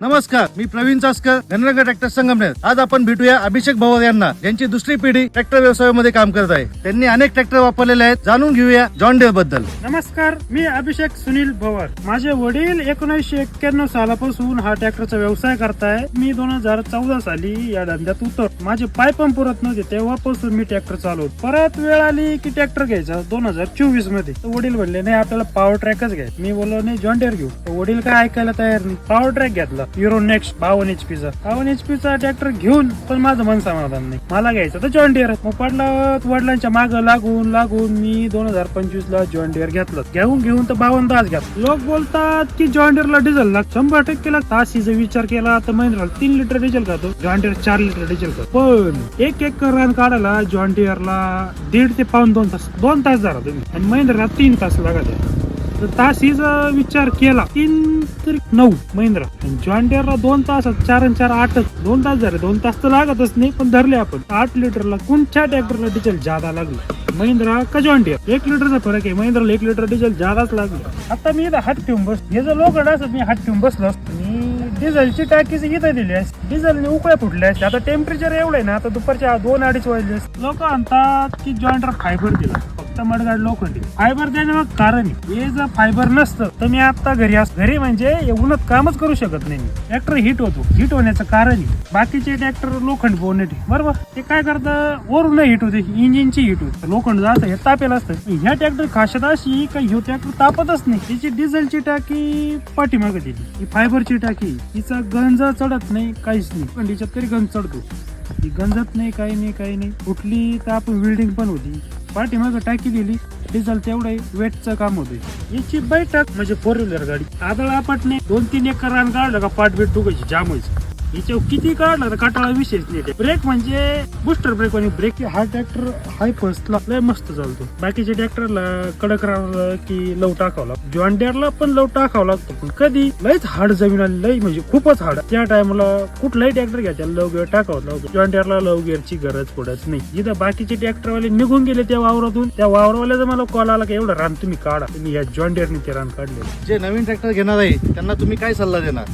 नमस्कार मी प्रवीण चासकर धनरंग ट्रॅक्टर संगमनेर. आज आपण भेटूया अभिषेक भवर यांना ज्यांची दुसरी पिढी ट्रॅक्टर व्यवसायामध्ये काम करत आहे. त्यांनी अनेक ट्रॅक्टर वापरलेले आहेत. जाणून घेऊया जॉन डेअरबद्दल. नमस्कार मी अभिषेक सुनील भवर. माझे वडील एकोणीसशे एक्क्याण्णव सालापासून हा ट्रॅक्टरचा व्यवसाय करताय. मी दोन हजार चौदा साली या धंद्यात उतर माझे पाय पण पुरत नव्हते तेव्हापासून मी ट्रॅक्टर चालवत. परत वेळ आली की ट्रॅक्टर घ्यायचा दोन हजार चोवीसमध्ये. वडील म्हणले नाही आपल्याला पॉवर ट्रॅकच घ्याय मी बोललो नाही जॉन डेअर घेऊ. वडील काय ऐकायला तयार नाही. पॉवर ट्रॅक घेतला. युरो नेक्स्ट बावन एच चा बावन एच चा ट्रॅक्टर घेऊन पण माझं मन समाधान नाही. मला घ्यायचं तर जॉन डिअर मग पडला वडिलांच्या माग लागून लागून मी दोन हजार पंचवीस ला जॉन डिअर घेतलं. घेऊन घेऊन तर बावन तास घेतलं. लोक बोलतात की जॉन डेअरला डिझेल लाग शंभर टक्के लाग तासीचा विचार केला तर महिन्याला तीन लिटर डिझेल खातो. जॉन डिअर चार लिटर डिझेल खातो. पण एक एक रन काढायला जॉन डेअरला दीड ते पाऊन दोन तास दोन तास झाला तुम्ही. आणि महिन्याला तीन तास लागत आहे. तर तासीचा विचार केला. तीन तरी नऊ महिंद्रा. आणि जॉन डेअरला दोन तास चार आणि चार आठच दोन तास झाले. दोन तास तर लागतच नाही पण धरले आपण. आठ लिटरला कोणत्या ट्रॅक्टरला डिझेल जादा लागलं? महिंद्रा का जॉन डिअर एक लिटरचा फरक आहे. महिंद्राला एक लिटर डिझेल जादाच लागलं. आता मी इथं हात ठेवून बस हे जर लोक असत मी हात ठेवून बसलो असतो मी डिझेलची टाकीच इथं दिली आहे. डिझेलने उकळ्या फुटल्या असते आता टेम्परेचर एवढं आहे ना आता दुपारच्या दोन अडीच वाजले. लोक म्हणतात की जॉईंटर फायबर दिला. फक्त मडगाड लोखंडी फायबर देणं मग कारण हे जर फायबर नसतं तर मी आता घरी असतो घरी म्हणजे हे उन्हात कामच करू शकत नाही ट्रॅक्टर हिट होतो. हिट होण्याचं कारण बाकीचे ट्रॅक्टर लोखंड बोनेट बरोबर? ते काय करतं? वरून हिट होते. इंजिनची हिट होते. लोखंड जातं हे तापेल असतं. ह्या ट्रॅक्टर खाशात अशी का ह्यो ट्रॅक्टर तापतच नाही. त्याची डिझेलची टाकी पाठीमागे दिली. ही फायबरची टाकी हिचा गंज चढत नाही काहीच नाही. पण हिच्यात तरी गंज चढतो. ती गंजत नाही काही नाही काही नाही. कुठली तर आपण बिल्डिंग पण होती. पाठीमागं टाकी दिली डिझेल तेवढं वेटचं काम होतं याची बैठक म्हणजे फोर व्हीलर गाडी. आदळ आपटणे दोन तीन एकर रान काढलं का पाठ दुखायची डुकायची जाम याच्यावर किती काढला तर काटाळा विशेष नाही ब्रेक म्हणजे बुस्टर ब्रेक आणि ब्रेक हा ट्रॅक्टर हाय फर्स्ट लय मस्त चालतो. बाकीच्या ट्रॅक्टरला कडक राहणार की लव टाकावं लागतं. जॉन्डियरला पण लव टाकावं लागतो. पण कधी लयच हार्ड जमीन आली लय म्हणजे खूपच हार्ड त्या टायमाला कुठलाही ट्रॅक्टर घ्यायचा लव गिअर टाकावं लागतो. जॉन्डियरला लव गिअरची गरज पडत नाही. जिथं बाकीचे ट्रॅक्टरवाले निघून गेले त्या वावरातून. त्या वावरवाल्याचा मला कॉल आला की एवढं रान तुम्ही काढा. तुम्ही या जॉन ते रान काढले जे नवीन ट्रॅक्टर घेणार आहे त्यांना तुम्ही काय सल्ला देणार?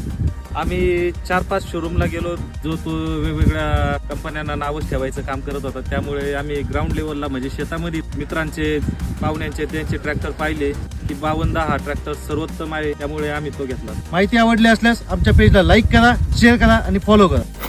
आम्ही चार पाच शोरूमला गेलो जो तो वेगवेगळ्या कंपन्यांना नावच ठेवायचं काम करत होता. त्यामुळे आम्ही ग्राउंड लेवलला म्हणजे शेतामध्ये मित्रांचे पाहुण्यांचे त्यांचे ट्रॅक्टर पाहिले की बावन्न हा ट्रॅक्टर सर्वोत्तम आहे त्यामुळे आम्ही तो घेतला. माहिती आवडली असल्यास आमच्या पेजला लाईक करा शेअर करा आणि फॉलो करा.